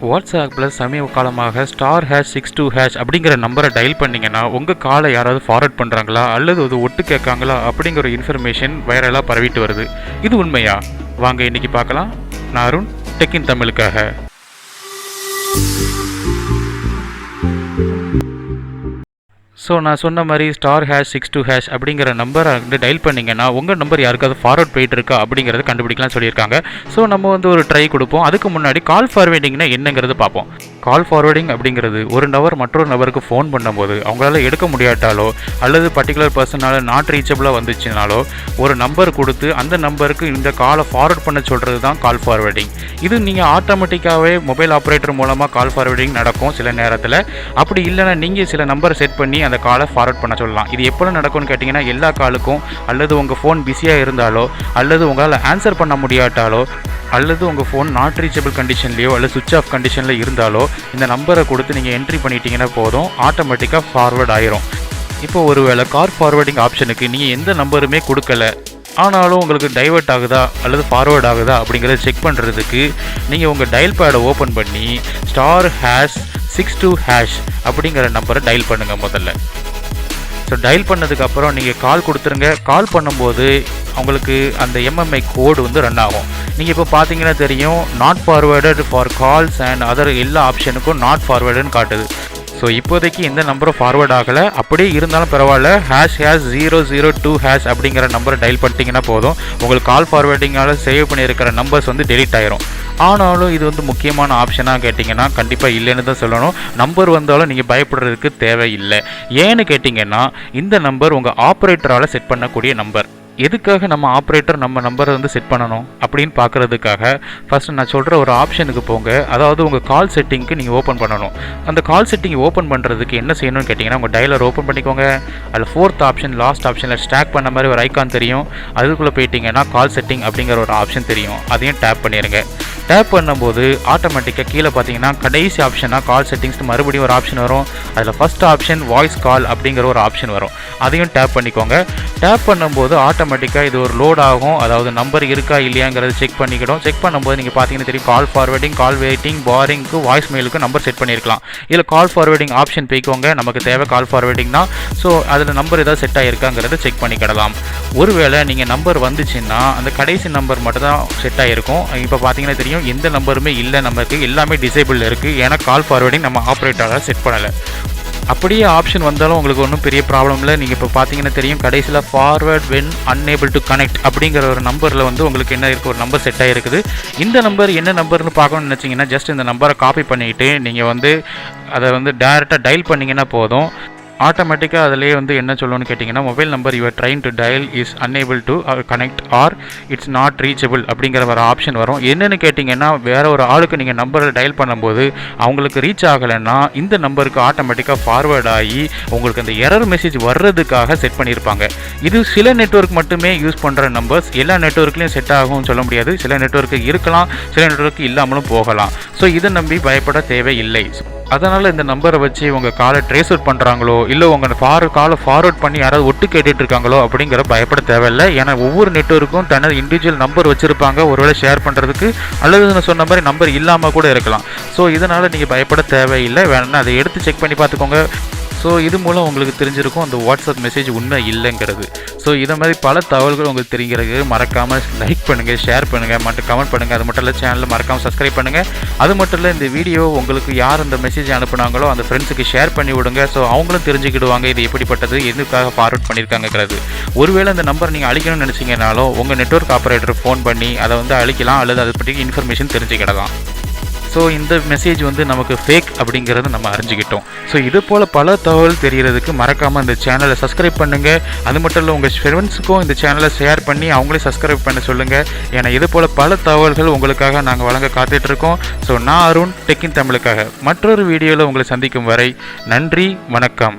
வாட்ஸ்அப்பில் சமீப காலமாக star hash six two hash அப்படிங்கிற நம்பரை டயல் பண்ணிங்கன்னா உங்கள் காலை யாராவது ஃபார்வர்ட் பண்ணுறாங்களா அல்லது அது ஒட்டு கேட்காங்களா? அப்படிங்கிற ஒரு இன்ஃபர்மேஷன் வைரலாக பரவிட்டு வருது. இது உண்மையா? வாங்க இன்னைக்கு பார்க்கலாம். நான் அருண் டெக்கின் தமிழுக்காக. ஸோ நான் சொன்ன மாதிரி star hash six two hash அப்படிங்கிற நம்பரை வந்து டயல் பண்ணிங்கன்னா உங்கள் நம்பர் யாருக்காவது ஃபார்வர்ட் போயிட்டு இருக்கா அப்படிங்கிறத கண்டுபிடிக்கலாம் சொல்லியிருக்காங்க. ஸோ நம்ம வந்து ஒரு ட்ரை கொடுப்போம். அதுக்கு முன்னாடி கால் ஃபார்வேர்டிங்னா என்னங்கிறது பார்ப்போம். கால் ஃபார்வேர்டிங் அப்படிங்கிறது ஒரு நபர் மற்றொரு நபருக்கு ஃபோன் பண்ணும்போது அவங்களால எடுக்க முடியாட்டாலோ அல்லது பர்டிகுலர் பர்சனால் நாட் ரீச்சபிளாக வந்துச்சுனாலோ ஒரு நம்பர் கொடுத்து அந்த நம்பருக்கு இந்த காலை ஃபார்வர்ட் பண்ண சொல்கிறது தான் கால் ஃபார்வேர்டிங் இது நீங்கள் ஆட்டோமேட்டிக்காகவே மொபைல் ஆப்ரேட்டர் மூலமாக கால் ஃபார்வேர்டிங் நடக்கும் சில நேரத்தில். அப்படி இல்லைன்னா நீங்கள் சில நம்பரை செட் பண்ணி அந்த காலை ஃபார்வர்ட் பண்ண சொல்லலாம். இது எப்போ நடக்கும்னு கேட்டிங்கன்னா எல்லா காலுக்கும் அல்லது உங்கள் ஃபோன் பிஸியாக இருந்தாலோ அல்லது உங்களால் ஆன்சர் பண்ண முடியாட்டாலோ அல்லது உங்கள் ஃபோன் நாட் ரீச்சபிள் கண்டிஷன்லையோ அல்லது சுவிட்ச் ஆஃப் கண்டிஷனில் இருந்தாலோ இந்த நம்பரை கொடுத்து நீங்கள் என்ட்ரி பண்ணிட்டீங்கன்னா போதும் ஆட்டோமேட்டிக்காக ஃபார்வர்ட் ஆயிரும். இப்போ ஒருவேளை கார் ஃபார்வர்டிங் ஆப்ஷனுக்கு நீங்கள் எந்த நம்பருமே கொடுக்கல ஆனாலும் உங்களுக்கு டைவர்ட் ஆகுதா? அல்லது ஃபார்வேர்ட் ஆகுதா? அப்படிங்கிறத செக் பண்ணுறதுக்கு நீங்கள் உங்கள் டயல் பேடை ஓப்பன் பண்ணி star hash six two hash அப்படிங்கிற நம்பரை டயல் பண்ணுங்கள் முதல்ல. ஸோ டயல் பண்ணதுக்கப்புறம் நீங்கள் கால் கொடுத்துருங்க. கால் பண்ணும்போது உங்களுக்கு அந்த எம்எம்ஐ கோடு வந்து ரன் ஆகும். நீங்கள் இப்போ பார்த்தீங்கன்னா தெரியும் not forwarded for calls and other எல்லா ஆப்ஷனுக்கும் நாட் ஃபார்வேர்டுன்னு காட்டுது. ஸோ இப்போதைக்கு எந்த நம்பரும் ஃபார்வர்ட் ஆகலை. அப்படியே இருந்தாலும் பரவாயில்ல. Hash hash zero zero two hash அப்படிங்கிற நம்பரை டைல் பண்ணிட்டீங்கன்னா போதும். உங்களுக்கு கால் ஃபார்வேர்டிங்கால் சேவ் பண்ணியிருக்கிற நம்பர்ஸ் வந்து டெலிட் ஆயிரும். ஆனாலும் இது வந்து முக்கியமான ஆப்ஷனாக கேட்டிங்கன்னா கண்டிப்பாக இல்லைன்னு தான் சொல்லணும். நம்பர் வந்தாலும் நீங்கள் பயப்படுறதுக்கு தேவையில்லை. ஏன்னு கேட்டிங்கன்னா இந்த நம்பர் உங்கள் ஆப்ரேட்டரால் செட் பண்ணக்கூடிய நம்பர் எதுக்காக நம்ம ஆப்ரேட்டர் நம்ம நம்பரை வந்து செட் பண்ணணும் அப்படின்னு பார்க்குறதுக்காக ஃபஸ்ட்டு நான் சொல்கிற ஒரு ஆப்ஷனுக்கு போங்க. அதாவது உங்கள் கால் செட்டிங்க்கு நீங்கள் ஓப்பன் பண்ணணும். அந்த கால் செட்டிங் ஓப்பன் பண்ணுறதுக்கு என்ன செய்யணும்னு கேட்டிங்கன்னா உங்கள் டயலர் ஓப்பன் பண்ணிக்கோங்க. அதில் ஃபோர்த் ஆப்ஷன் லாஸ்ட் ஆப்ஷனில் ஸ்டாக் பண்ண மாதிரி ஒரு ஐக்கான் தெரியும். அதுக்குள்ளே போயிட்டீங்கன்னா கால் செட்டிங் அப்படிங்கிற ஒரு ஆப்ஷன் தெரியும். அதையும் டேப் பண்ணிடுங்க டேப் பண்ணும்போது ஆட்டோமேட்டிக்காக கீழே பார்த்தீங்கன்னா கடைசி ஆப்ஷனாக கால் செட்டிங்ஸ் மறுபடியும் ஒரு ஆப்ஷன் வரும். அதில் ஃபஸ்ட் ஆப்ஷன் வாய்ஸ் கால் அப்படிங்கிற ஒரு ஆப்ஷன் வரும். அதையும் டேப் பண்ணிக்கோங்க. டேப் பண்ணும்போது ஆட்டோமேட்டிக்காக இது ஒரு லோட் ஆகும். அதாவது நம்பர் இருக்கா இல்லையாங்கிறத செக் பண்ணிக்கிடும். செக் பண்ணும்போது நீங்கள் பார்த்தீங்கன்னா தெரியும் கால் ஃபார்வேர்டிங் கால் வெயிட்டிங் பாரிங்க்கு வாய்ஸ் மெயிலுக்கு நம்பர் செட் பண்ணியிருக்கலாம். இதில் கால் ஃபார்வேர்டிங் ஆப்ஷன் போய்க்கோங்க. நமக்கு தேவை கால் ஃபார்வேர்டிங் தான். ஸோ அதில் நம்பர் ஏதாவது செட் ஆகிருக்காங்கிறத செக் பண்ணிக்கிடலாம் ஒருவேளை நீங்கள் நம்பர் வந்துச்சுன்னா அந்த கடைசி நம்பர் மட்டும் தான் செட் ஆகிருக்கும் இப்போ பார்த்தீங்கன்னா தெரியும் எந்த நம்பருமே இல்லை நமக்கு எல்லாமே டிசேபிள் இருக்குது ஏன்னா கால் ஃபார்வேர்டிங் நம்ம ஆப்ரேட்டராக செட் பண்ணலை. அப்படியே ஆப்ஷன் வந்தாலும் உங்களுக்கு ஒன்றும் பெரிய ப்ராப்ளம் இல்லை. நீங்கள் இப்போ பார்த்தீங்கன்னா தெரியும் கடைசியில் forward when unable to connect அப்படிங்கிற ஒரு நம்பரில் வந்து உங்களுக்கு என்ன இருக்குது ஒரு நம்பர் செட் ஆகிருக்குது இந்த நம்பர் என்ன நம்பர்னு பார்க்கணும்னு நினச்சிங்கன்னா ஜஸ்ட் இந்த நம்பரை காப்பி பண்ணிக்கிட்டு நீங்கள் வந்து அதை வந்து டேரெக்டாக டயல் பண்ணிங்கன்னா போதும். ஆட்டோமேட்டிக்காக அதிலே வந்து என்ன சொல்லணும்னு கேட்டிங்கன்னா mobile number your trying to dial is unable to connect or it's not reachable அப்படிங்கிற ஒரு ஆப்ஷன் வரும். என்னென்னு கேட்டிங்கன்னா வேற ஒரு ஆளுக்கு நீங்கள் நம்பரை டயல் பண்ணும்போது அவங்களுக்கு ரீச் ஆகலைன்னா இந்த நம்பருக்கு ஆட்டோமேட்டிக்காக ஃபார்வேர்ட் ஆகி உங்களுக்கு அந்த எரர் மெசேஜ் வர்றதுக்காக செட் பண்ணியிருப்பாங்க. இது சில நெட்வொர்க் மட்டுமே யூஸ் பண்ணுற நம்பர்ஸ் எல்லா நெட்வொர்க்லையும் செட் ஆகும்னு சொல்ல முடியாது. சில நெட்ஒர்க்கு இருக்கலாம் சில நெட்வொர்க் இல்லாமலும் போகலாம். ஸோ இதை நம்பி பயப்பட தேவையில்லை. அதனால் இந்த நம்பரை வச்சு உங்கள் காலை ட்ரேஸ் அவுட் பண்ணுறாங்களோ இல்லை உங்கள் ஃபார் காலை ஃபார்வர்ட் பண்ணி யாராவது ஒட்டு கேட்டுட்டு இருக்காங்களோ அப்படிங்கிற பயப்பட தேவையில்லை. ஏன்னா ஒவ்வொரு நெட்வொர்க்கும் தனது இண்டிவிஜுவல் நம்பர் வச்சுருப்பாங்க. ஒருவேளை ஷேர் பண்ணுறதுக்கு அல்லது நான் சொன்ன மாதிரி நம்பர் இல்லாமல் கூட இருக்கலாம். ஸோ இதனால் நீங்கள் பயப்பட தேவையில்லை. வேணும்னா அதை எடுத்து செக் பண்ணி பார்த்துக்கோங்க. ஸோ இது மூலம் உங்களுக்கு தெரிஞ்சிருக்கும் அந்த வாட்ஸ்அப் மெசேஜ் உண்மை இல்லைங்கிறது. ஸோ இதை மாதிரி பல தகவல்கள் உங்களுக்கு தெரிகிறது. மறக்காமல் லைக் பண்ணுங்கள் ஷேர் பண்ணுங்கள் மட்டும் கமெண்ட் பண்ணுங்கள் அது மட்டும் இல்லை சேனலில் மறக்காமல் சப்ஸ்கிரைப் பண்ணுங்கள் அது மட்டும் இல்லை இந்த வீடியோ உங்களுக்கு யார் அந்த மெசேஜ் அனுப்புனாங்களோ அந்த ஃப்ரெண்ட்ஸுக்கு ஷேர் பண்ணி விடுங்க. ஸோ அவங்களும் தெரிஞ்சுக்கிடுவாங்க இது எப்படிப்பட்டது எதுக்காக ஃபார்வர்ட் பண்ணியிருக்காங்கிறது ஒருவேளை இந்த நம்பர் நீங்கள் அழிக்கணும்னு நினச்சிங்கனாலும் உங்கள் நெட்வொர்க் ஆப்ரேட்டர் ஃபோன் பண்ணி அதை வந்து அழிக்கலாம் அல்லது அதை பற்றி இன்ஃபர்மேஷன் தெரிஞ்சுக்கிடலாம். ஸோ இந்த மெசேஜ் வந்து நமக்கு ஃபேக் அப்படிங்கிறத நம்ம அறிஞ்சுக்கிட்டோம். ஸோ இது போல் பல தகவல் தெரிகிறதுக்கு மறக்காமல் இந்த சேனலை சப்ஸ்கிரைப் பண்ணுங்கள் அது மட்டும் இல்லை உங்கள் ஃப்ரெண்ட்ஸுக்கும் இந்த சேனலை ஷேர் பண்ணி அவங்களே சப்ஸ்கிரைப் பண்ண சொல்லுங்கள் ஏன்னா இது போல் பல தகவல்கள் உங்களுக்காக நாங்கள் வழங்க காத்துட்ருக்கோம். ஸோ நான் அருண் டெக்கின் தமிழுக்காக. மற்றொரு வீடியோவில் உங்களை சந்திக்கும் வரை நன்றி வணக்கம்.